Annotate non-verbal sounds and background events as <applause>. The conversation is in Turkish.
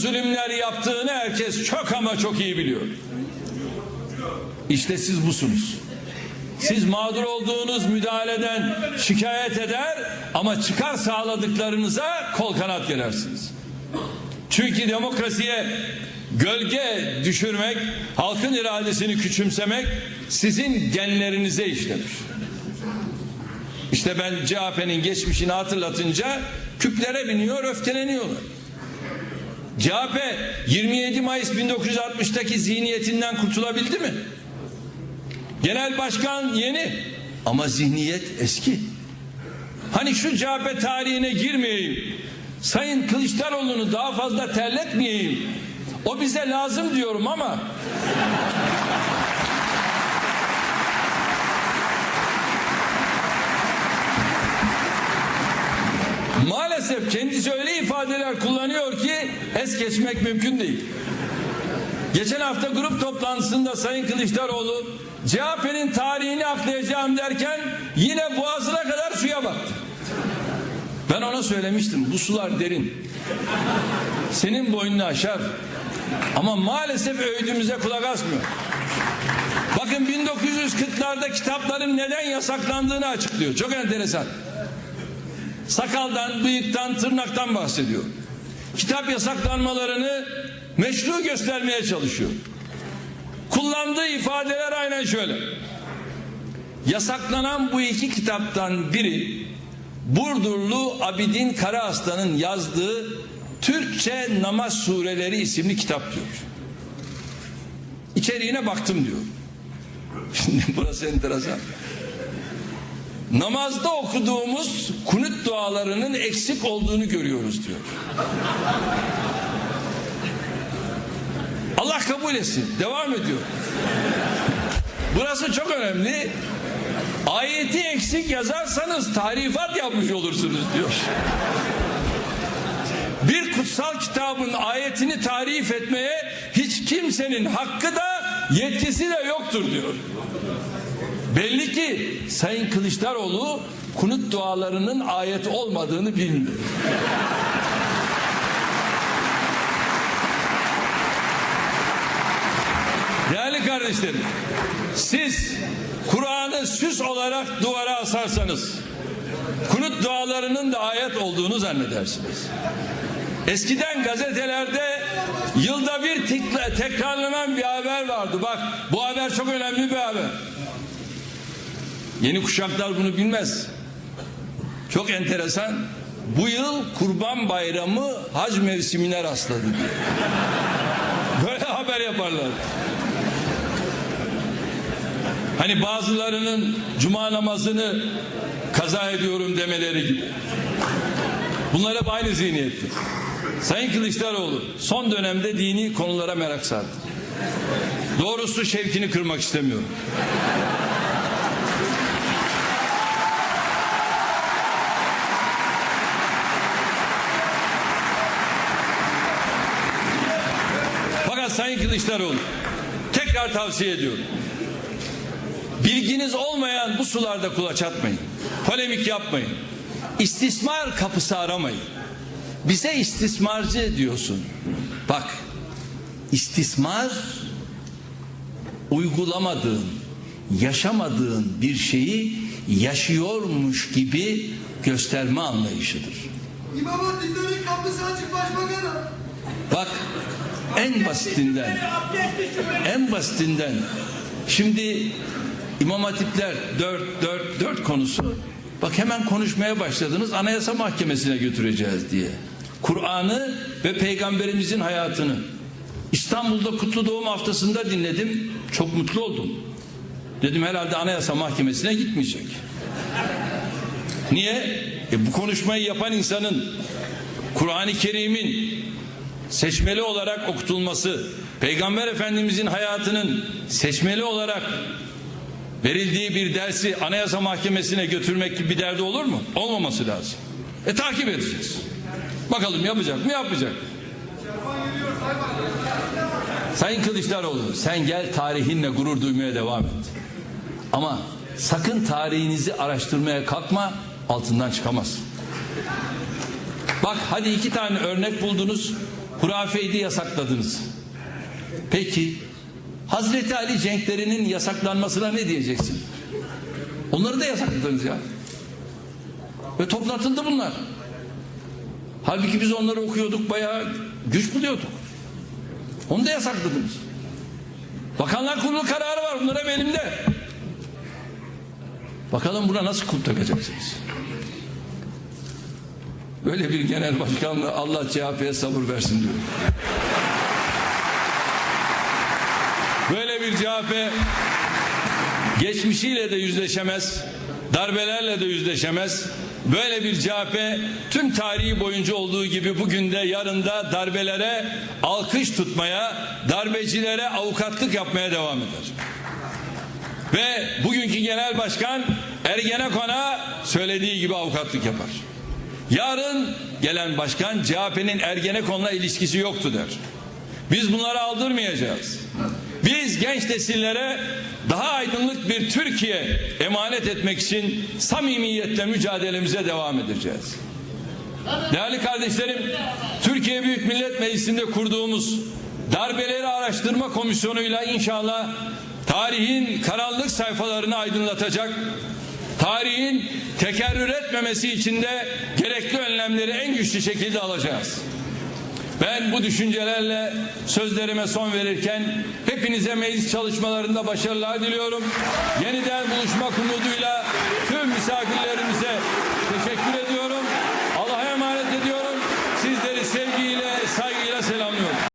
zulümler yaptığını herkes çok ama çok iyi biliyor. İşte siz busunuz. Siz mağdur olduğunuz müdahaleden şikayet eder ama çıkar sağladıklarınıza kol kanat gerersiniz. Çünkü demokrasiye gölge düşürmek, halkın iradesini küçümsemek sizin genlerinize işlemiş. İşte ben CHP'nin geçmişini hatırlatınca küplere biniyor, öfkeleniyorlar. CHP 27 Mayıs 1960'taki zihniyetinden kurtulabildi mi? Genel başkan yeni ama zihniyet eski. Hani şu CHP tarihine girmeyeyim. Sayın Kılıçdaroğlu'nu daha fazla terletmeyeyim. O bize lazım diyorum ama maalesef kendisi öyle ifadeler kullanıyor es geçmek mümkün değil. Geçen hafta grup toplantısında Sayın Kılıçdaroğlu CHP'nin tarihini aklayacağım derken yine boğazına kadar suya baktı. Ben ona söylemiştim bu sular derin. Senin boynunu aşar. Ama maalesef öğüdümüze kulak asmıyor. Bakın 1940'larda kitapların neden yasaklandığını açıklıyor. Çok enteresan. Sakaldan, bıyıktan, tırnaktan bahsediyor. Kitap yasaklanmalarını meşru göstermeye çalışıyor. Kullandığı ifadeler aynen şöyle. Yasaklanan bu iki kitaptan biri Burdurlu Abidin Karaaslan'ın yazdığı Türkçe Namaz Sureleri isimli kitap diyor. İçeriğine baktım diyor. Şimdi <laughs> burası enteresan. Namazda okuduğumuz kunut dualarının eksik olduğunu görüyoruz diyor. Allah kabul etsin. Devam ediyor. Burası çok önemli. Ayeti eksik yazarsanız tarifat yapmış olursunuz diyor. Bir kutsal kitabın ayetini tarif etmeye hiç kimsenin hakkı da yetkisi de yoktur diyor. Belli ki Sayın Kılıçdaroğlu kunut dualarının ayet olmadığını bilmiyor. Değerli kardeşlerim, siz Kur'an'ı süs olarak duvara asarsanız, kunut dualarının da ayet olduğunu zannedersiniz. Eskiden gazetelerde yılda bir tikla- tekrarlanan bir haber vardı. Bak bu haber çok önemli bir haber. Yeni kuşaklar bunu bilmez. Çok enteresan. Bu yıl Kurban Bayramı hac mevsimine rastladı. Böyle haber yaparlar. Hani bazılarının cuma namazını kaza ediyorum demeleri gibi. Bunlar hep aynı zihniyettir. Sayın Kılıçdaroğlu son dönemde dini konulara merak sardı. Doğrusu şevkini kırmak istemiyorum. Fakat Sayın Kılıçdaroğlu tekrar tavsiye ediyorum. Bilginiz olmayan bu sularda kulaç atmayın. Polemik yapmayın. İstismar kapısı aramayın. Bize istismarcı diyorsun. Bak istismar uygulamadığın, yaşamadığın bir şeyi yaşıyormuş gibi gösterme anlayışıdır. İmam Hatiplerin kapısı açık başbakanı. Bak en basitinden en basitinden şimdi İmam Hatipler 4 4 4 konusu bak hemen konuşmaya başladınız Anayasa Mahkemesi'ne götüreceğiz diye. Kur'an'ı ve peygamberimizin hayatını İstanbul'da Kutlu Doğum haftasında dinledim. Çok mutlu oldum. Dedim herhalde Anayasa Mahkemesi'ne gitmeyecek. Niye? E bu konuşmayı yapan insanın Kur'an-ı Kerim'in seçmeli olarak okutulması, Peygamber Efendimizin hayatının seçmeli olarak verildiği bir dersi Anayasa Mahkemesi'ne götürmek gibi bir derdi olur mu? Olmaması lazım. E takip edeceğiz. Bakalım yapacak mı yapmayacak. Sayın Kılıçdaroğlu sen gel tarihinle gurur duymaya devam et. Ama sakın tarihinizi araştırmaya kalkma altından çıkamazsın. Bak hadi iki tane örnek buldunuz. Hurafeydi yasakladınız. Peki Hazreti Ali cenklerinin yasaklanmasına ne diyeceksin? Onları da yasakladınız ya. Ve toplatıldı bunlar. Halbuki biz onları okuyorduk bayağı güç buluyorduk. Onu da yasakladınız. Bakanlar Kurulu kararı var bunlar hep elimde. Bakalım buna nasıl kulp takacaksınız? Böyle bir genel başkanla Allah CHP'ye sabır versin diyorum. Böyle bir CHP geçmişiyle de yüzleşemez, darbelerle de yüzleşemez. Böyle bir CHP tüm tarihi boyunca olduğu gibi bugün de yarın da darbelere alkış tutmaya, darbecilere avukatlık yapmaya devam eder. Ve bugünkü genel başkan Ergenekon'a söylediği gibi avukatlık yapar. Yarın gelen başkan CHP'nin Ergenekon'la ilişkisi yoktu der. Biz bunları aldırmayacağız. Biz genç nesillere daha aydınlık bir Türkiye emanet etmek için samimiyetle mücadelemize devam edeceğiz. Değerli kardeşlerim, Türkiye Büyük Millet Meclisi'nde kurduğumuz darbeleri araştırma komisyonuyla inşallah tarihin karanlık sayfalarını aydınlatacak, tarihin tekerrür etmemesi için de gerekli önlemleri en güçlü şekilde alacağız. Ben bu düşüncelerle sözlerime son verirken hepinize meclis çalışmalarında başarılar diliyorum. Yeniden buluşmak umuduyla tüm misafirlerimize.